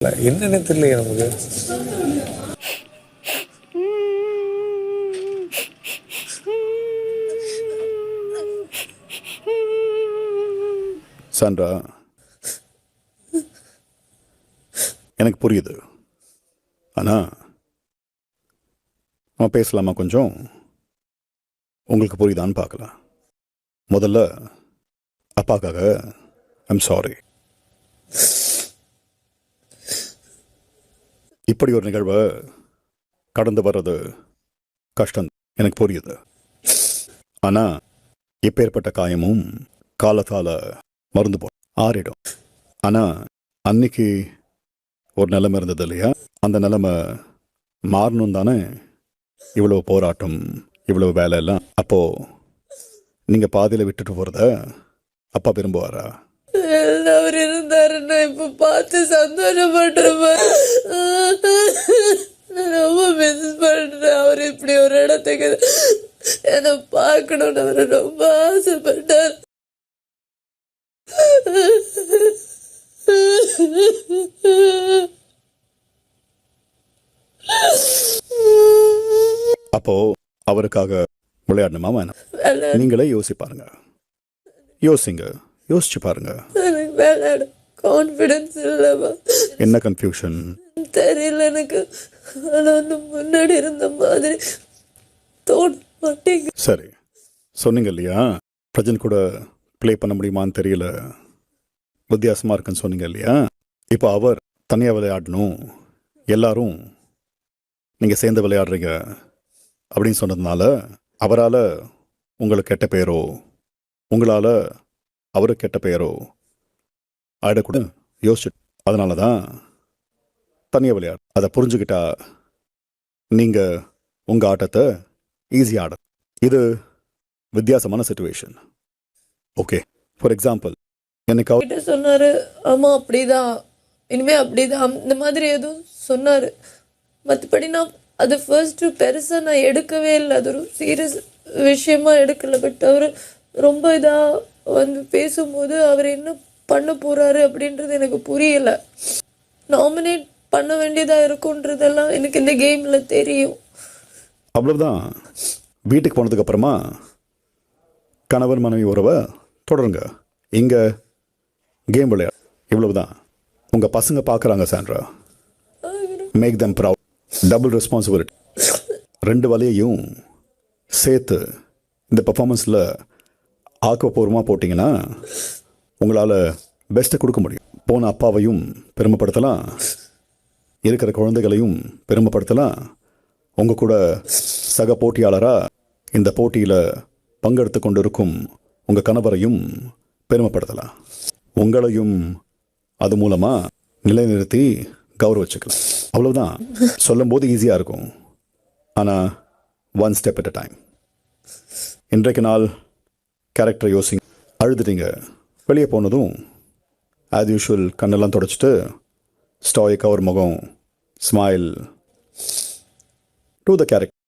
இல்ல, என்னன்னு தெரியலையே நமக்கு. சான்றா எனக்கு புரியுது. ஆனா நம்ம பேசலாமா கொஞ்சம்? உங்களுக்கு புரியுதான்னு பார்க்கலாம். முதல்ல அப்பாக்காக ஐம் சாரி இப்படி ஒரு நிகழ்வை கடந்து வர்றது கஷ்டம் எனக்கு புரியுது. ஆனால் இப்பேற்பட்ட காயமும் காலத்தால் மருந்து போ ஆறிடும். ஆனால் அன்னைக்கு ஒரு நிலைமை இருந்தது இல்லையா? அந்த நிலைமை மாறணும் தானே? இவ்வளோ போராட்டம் இவ்வளோ வேலை எல்லாம் நீங்கள் பாதியில் விட்டுட்டு போகிறத அப்பா விரும்புவாரா? அவர் இருந்தாருன்னா இப்ப பார்த்து சந்தோஷப்பட்டிருப்பேன் நான் ரொம்ப மிஸ் பண்றேன். அவர் இப்படி ஒரு இடத்துக்கு என்னை பார்க்கணும்னு அவர் ரொம்ப ஆசைப்பட்டார். அப்போ அவருக்காக விளையாடணுமா வேணாம்? நீங்களே யோசி பாருங்க யோசிங்க. யோசிச்சு பாருங்க. எனக்கு விளையாட கான்ஃபிடன்ஸ் இல்லைப்பா என்ன கன்ஃபியூஷன் தெரியல எனக்கு. ஆனா வந்து முன்னாடி இருந்த மாதிரி தோண சரி. சொன்னீங்க இல்லையா? பிரஜன் கூட ப்ளே பண்ண முடியுமான்னு தெரியல. வித்தியாசமா இருக்குன்னு சொன்னீங்க இல்லையா? இப்போ அவர் தனியாக விளையாடணும். எல்லாரும் நீங்க சேர்ந்து விளையாடுறீங்க அப்படின்னு சொன்னதுனால அவரால் உங்களுக்கு கெட்ட பெயரோ உங்களால அவரு கெட்ட பெயரோ? ஆயிடக்கூட யோசிச்சு அதனால தான் தனியாக விளையாடு. அதை புரிஞ்சுக்கிட்டா நீங்கள் உங்கள் ஆட்டத்தை ஈஸியாக ஆட. இது வித்தியாசமான சுச்சுவேஷன் ஓகே ஃபார் எக்ஸாம்பிள் எனக்கு அவர்கிட்ட சொன்னார் ஆமாம் அப்படிதான் இனிமே அப்படிதான் இந்த மாதிரி எதுவும் சொன்னார். மற்றபடி நான் அது ஃபர்ஸ்ட்டு பெருசாக நான் எடுக்கவே இல்லை. அது ஒரு சீரியஸ் விஷயமா எடுக்கல. பட் அவர் ரொம்ப இதாக வந்து பேசும்போது அவர் என்ன பண்ண போகிறாரு அப்படின்றது எனக்கு புரியலை. நாமினேட் பண்ண வேண்டியதாக இருக்குன்றதெல்லாம் எனக்கு இந்த கேமில் தெரியும். அவ்வளவுதான். வீட்டுக்கு போனதுக்கு அப்புறமா கணவன் மனைவி உறவை தொடருங்க. இங்கே கேம் விளையாடு. இவ்வளவுதான். உங்கள் பசங்க பார்க்குறாங்க Sandra. Make them proud double responsibility ரெண்டு வலையையும் சேர்த்து இந்த பர்ஃபாமன்ஸில் ஆக்கப்பூர்வமாக போட்டிங்கன்னா உங்களால் பெஸ்ட்டை கொடுக்க முடியும். போன அப்பாவையும் பெருமைப்படுத்தலாம். இருக்கிற குழந்தைகளையும் பெருமைப்படுத்தலாம். உங்கள் கூட சக போட்டியாளராக இந்த போட்டியில் பங்கெடுத்து கொண்டிருக்கும் உங்கள் கணவரையும் பெருமைப்படுத்தலாம். உங்களையும் அது மூலமாக நிலைநிறுத்தி கௌரவிச்சுக்கலாம். அவ்வளோதான் சொல்லும்போது ஈஸியாக இருக்கும். ஆனால் one step at a time இன்றைக்கு நாள் கேரக்டர் யோசிங்க. அழுதுட்டீங்க. வெளியே போனதும் ஆஸ் யூஷுவல் கண்ணெல்லாம் தொடச்சிட்டு ஸ்டாய்க்காக ஒரு முகம் ஸ்மைல் டு த கேரக்டர்